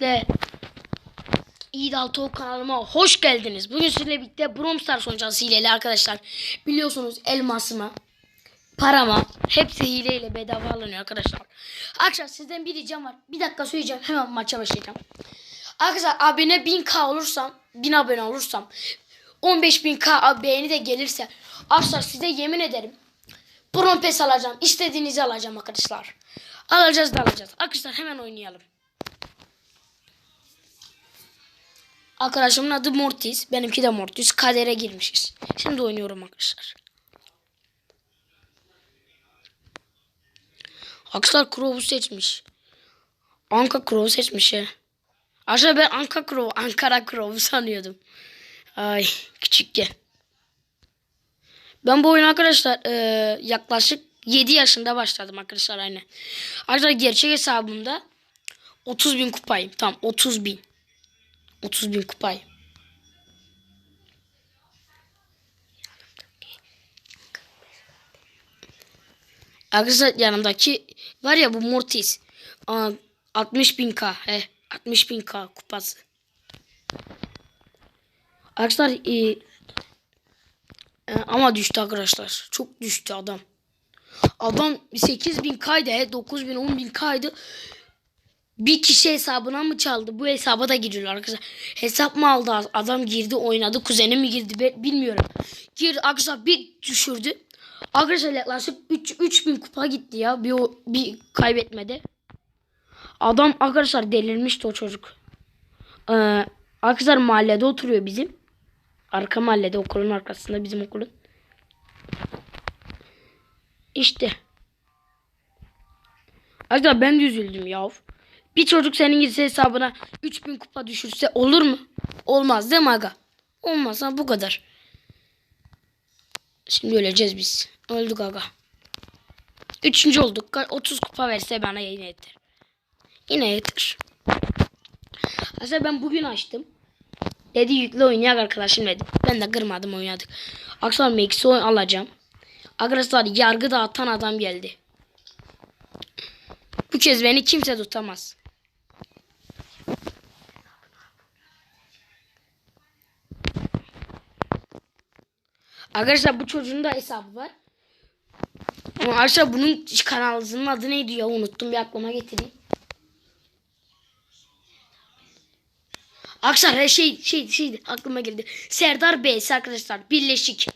Öncelikle İdal Talk kanalıma hoş geldiniz. Bugün sizinle birlikte Brawl Stars oynayacağız hileyle arkadaşlar. Biliyorsunuz elmasıma, parama hepsi hileyle bedava alınıyor arkadaşlar. Arkadaşlar sizden bir ricam var. Bir dakika söyleyeceğim hemen maça başlayacağım. Arkadaşlar abone 1000k olursam 1000 abone olursam 15000k beğeni de gelirse arkadaşlar size yemin ederim Pass alacağım. İstediğinizi alacağım arkadaşlar. Alacağız da alacağız. Arkadaşlar hemen oynayalım. Arkadaşımın adı Mortis. Benimki de Mortis. Kadere girmişiz. Şimdi oynuyorum arkadaşlar. Arkadaşlar Crow'u seçmiş. Anka Crow seçmiş ya. Aslında ben Anka Crow, Ankara Crow'u sanıyordum. Ay küçükken. Ben bu oyunu arkadaşlar e, yaklaşık 7 yaşında başladım arkadaşlar aynı. Arkadaşlar gerçek hesabımda 30 bin kupayım. Tamam 30 bin. 30 bin kupayım. Arkadaşlar yanımdaki var ya bu Mortis. Aa, 60 bin K. He, 60 bin K kupası. Arkadaşlar e, e, ama düştü arkadaşlar. Çok düştü adam. Adam 8 bin kaydı. he, 9 bin 10 bin kaydı. Bir kişi hesabına mı çaldı? Bu hesaba da giriyorlar arkadaşlar. Hesap mı aldı? Adam girdi oynadı. Kuzeni mi girdi? Bilmiyorum. Girdi arkadaşlar bir düşürdü. Arkadaşlar yaklaşık 3 3000 kupa gitti ya. Bir, bir kaybetmedi. Adam arkadaşlar delirmişti o çocuk. Ee, arkadaşlar mahallede oturuyor bizim. Arka mahallede okulun arkasında bizim okulun. İşte. Arkadaşlar ben de üzüldüm ya. Bir çocuk senin gitse hesabına 3000 kupa düşürse olur mu? Olmaz değil mi aga? Olmaz ha bu kadar. Şimdi öleceğiz biz. Öldük aga. Üçüncü olduk. Ka- 30 kupa verse bana yine yeter. Yine yeter. Aslında ben bugün açtım. Dedi yükle oynayak arkadaşım dedi. Ben de kırmadım oynadık. Akşam Max'i alacağım. Arkadaşlar yargı dağıtan adam geldi. Bu kez beni kimse tutamaz. Arkadaşlar bu çocuğun da hesabı var. Ama arkadaşlar bunun kanalının adı neydi ya unuttum bir aklıma getireyim. Arkadaşlar şey şey şey aklıma geldi. Serdar Bey'si arkadaşlar birleşik.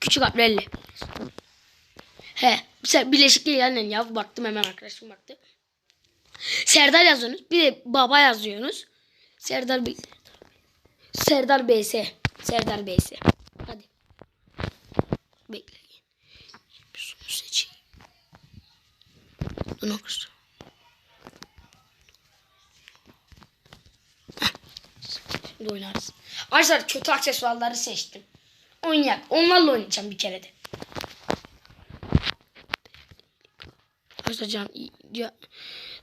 Küçük harflerle. He, birleşik değil annen ya baktım hemen arkadaşım baktı. Serdar yazıyorsunuz. Bir de baba yazıyorsunuz. Serdar Bey. Serdar BS. Serdar BS. Heh. Şimdi oynarız. Arkadaşlar kötü aksesuarları seçtim. Oynayak. Onlarla oynayacağım bir kere de. Arkadaşlar can ya,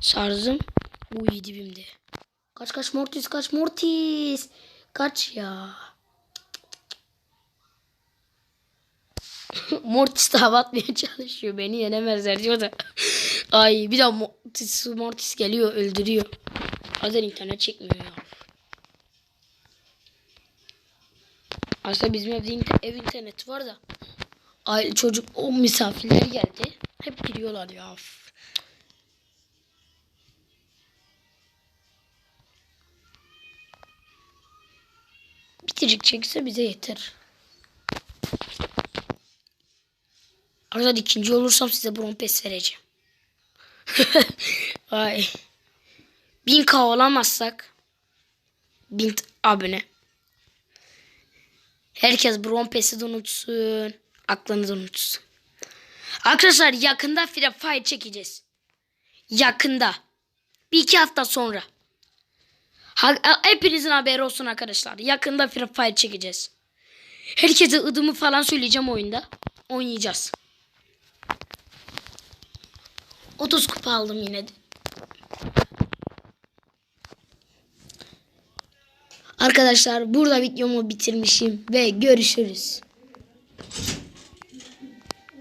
şarjım bu iyi dibimde. Kaç kaç Mortis kaç Mortis. Kaç ya. Mortis de hava çalışıyor. Beni yenemezler diyor da. Ay bir daha Mortis, Mortis geliyor öldürüyor. Bazen internet çekmiyor ya. Aslında bizim evde inter- ev interneti var da. Aile çocuk o misafirler geldi. Hep giriyorlar ya. Üf. Bitiricik çekse bize yeter. Arada ikinci olursam size bron pes vereceğim. Ay. 1000k olamazsak 1000 t- abone. Herkes bron de unutsun. Aklını unutsun. Arkadaşlar yakında Free Fire çekeceğiz. Yakında. Bir iki hafta sonra. Ha, hepinizin haberi olsun arkadaşlar. Yakında Free Fire çekeceğiz. Herkese ıdımı falan söyleyeceğim oyunda. Oynayacağız. 30 kupa aldım yine. Arkadaşlar burada videomu bitirmişim ve görüşürüz.